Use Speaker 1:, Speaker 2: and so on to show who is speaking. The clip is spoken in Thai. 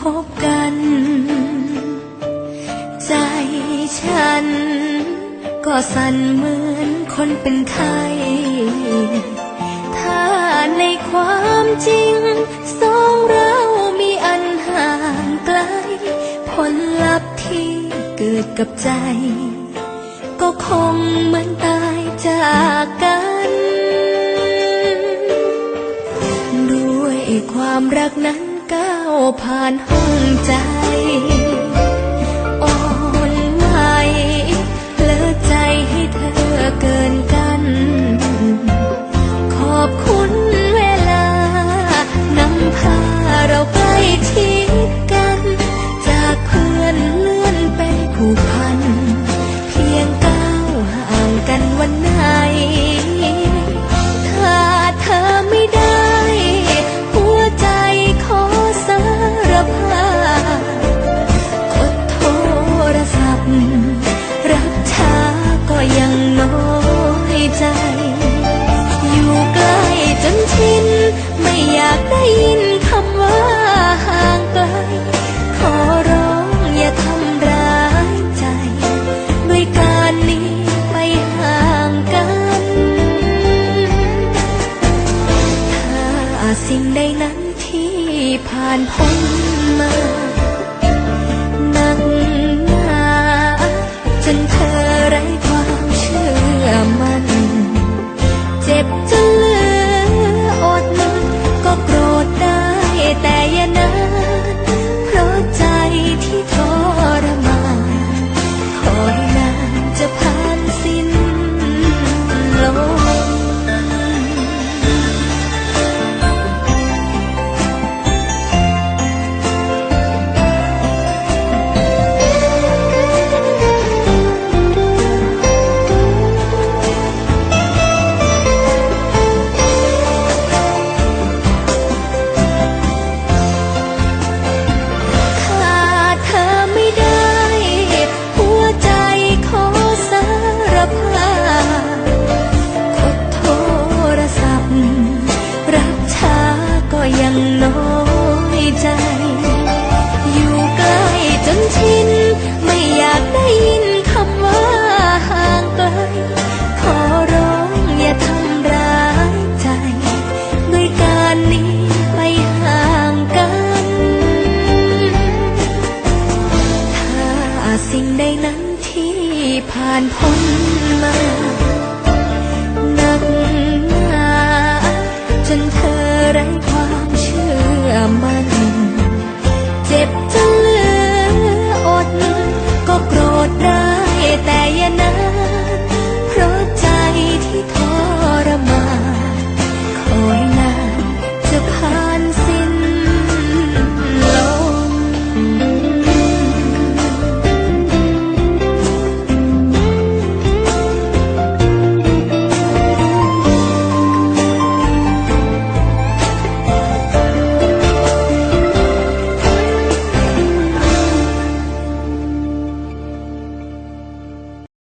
Speaker 1: คบกัน ใจฉันก็สั่นเหมือนคนเป็นไข้ ในความจริง สองเรามีอันห่างไกล ผลลัพธ์ที่เกิดกับใจ ก็คงเหมือนตายจากกัน ด้วยความรักนั้นก้าวผ่านห้องใจ 盼碰。